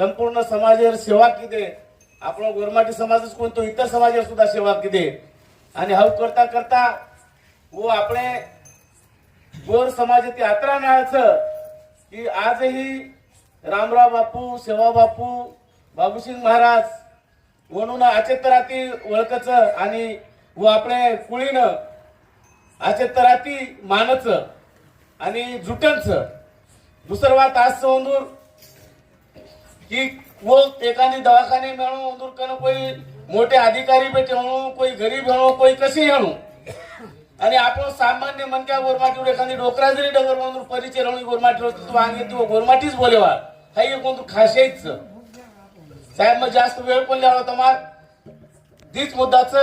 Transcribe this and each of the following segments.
संपूर्ण समाजावर सेवा किती आपण गोरमाटी समाजच कोणतो इतर समाजावर सुद्धा सेवा किती आणि हाव करता करता व आपले गोर समाजाची यात्रा न्यायचं की आजही रामराव बापू सेवा बापू बाबूसिंग महाराज म्हणून आचेतराती ओळखच आणि व आपले कुळीनं आचेतराती मानच आणि जुटनच. दुसरं वात आज अंदूर की वो एखादी दवाखाने में उधर कन कोई मोठे अधिकारी भेटे म्हणू कोई गरीब आणू कोई कशी आणू आणि आपण सामान्य मनक्या गोरमाटी एखादी डोकरा जरी डगर म्हणून परिचय राहून गोरमाटीवर तू वांगे तू गोरमाटीच बोलेवा हा एक कोणतं खाशेच साहेब मग जास्त वेळ पण लिहा होता मार तीच मुद्दाच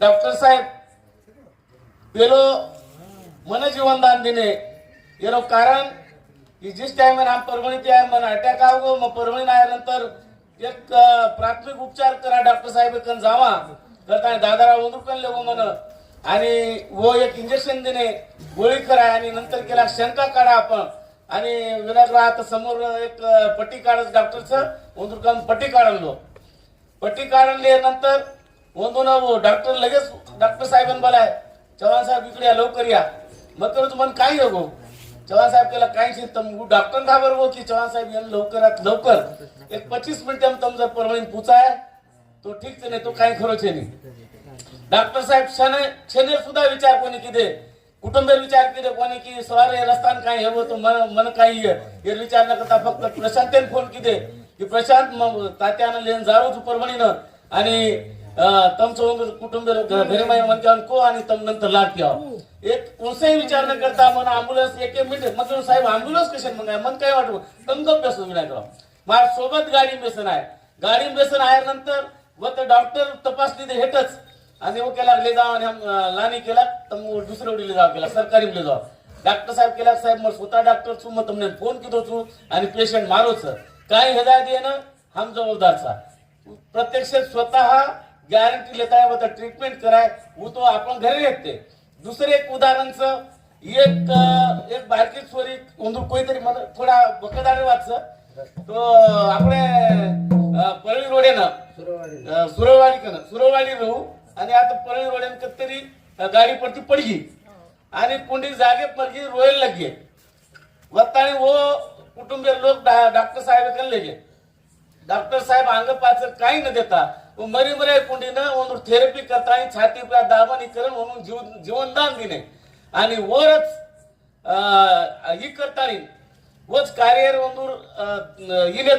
डॉक्टर साहेब पेलो मनजीवनदान दिने येलो कारण की जिस टाइम आम परभणी ते आहे म्हणा अटॅक आव मग परभणी आल्यानंतर एक प्राथमिक उपचार करा डॉक्टर साहेब कन जावा. करता दादाराव उंदुरकन लेगो म्हण. आणि वो एक इंजेक्शन देणे गोळी करा आणि नंतर केला शंका काढा आपण. आणि विनायकराव आता समोर एक पट्टी काढत डॉक्टरचं उंदुरकन पट्टी काढलो. पट्टी काढले नंतर म्हणून डॉक्टर लगेच डॉक्टर साहेबांना बोलाय चव्हाण साहेब इकडे या लवकर या. मग करू तुम्हाला काय हो चव्हाण साहेब त्याला काय शिकतं डॉक्टर घाबर बरोबर की चव्हाण साहेब यांना लवकरात लवकर एक पंचवीस मिनिट तुमचा परभणी पुचाय. तो ठीक नाही तो काही खरोच नाही. डॉक्टर साहेब शने क्षणे सुद्धा विचार कोणी किती? कुटुंब विचार केले कोणी की सवारे रस्तान काय हे तो मन मन काही हे? विचार न करता फक्त प्रशांत फोन किती? की प्रशांत मग तात्यानं लेन जारो तू परभणीनं आणि अं, तमचं कुटुंब घरी माई म्हणते को आणि तम नंतर लाट घ्यावं. एक कोणताही विचार न करता मग अँब्युलन्स एक एक मिनिट मग साहेब अँब्युलन्स कशा मग मग काय वाटव कंगम बेसन विनायकराव. माझ्या सोबत गाडी बेसन आहे. गाडी बेसन आल्यानंतर व ते डॉक्टर तपासणी ते हेटच. आणि ओ केला ले जाव आणि लानी केला. तर मग दुसऱ्या वडील जाव केला. सरकारी ले जावा. डॉक्टर साहेब केला साहेब मग स्वतः डॉक्टर चू मग तुमने फोन कितो चू आणि पेशंट मारो सर काय हिदायत येणं हम जबाबदार सा प्रत्यक्ष स्वतः गॅरंटी लेता व वो ट्रीटमेंट कराय. वो तो आपण घरी येते. दुसरं एक उदाहरणचं एक एक बारकी स्वरी कोणतं कोणीतरी मला थोडा बकदार वाचचं तो आपले परळी रोडेनं अं, सुरवाडी कन सुरवाडी राहू आणि आता परळी रोड्यान तरी गाडी पडती पडगी. आणि कोणी जागे पडगी रोयल लगे वत्ताने वो कुटुंबीय लोक डा- डॉक्टर साहेब कन डॉक्टर साहेब अंग पाच काही न देता वो मरी मरे कुंडीनं ಒಂದು थेरपी करता आणि छाती पर दाबानी करून म्हणून जीव जीवनदान दिने आणि वरच अं, ही करतानी वच कार्यर ಒಂದು ಇಲೆ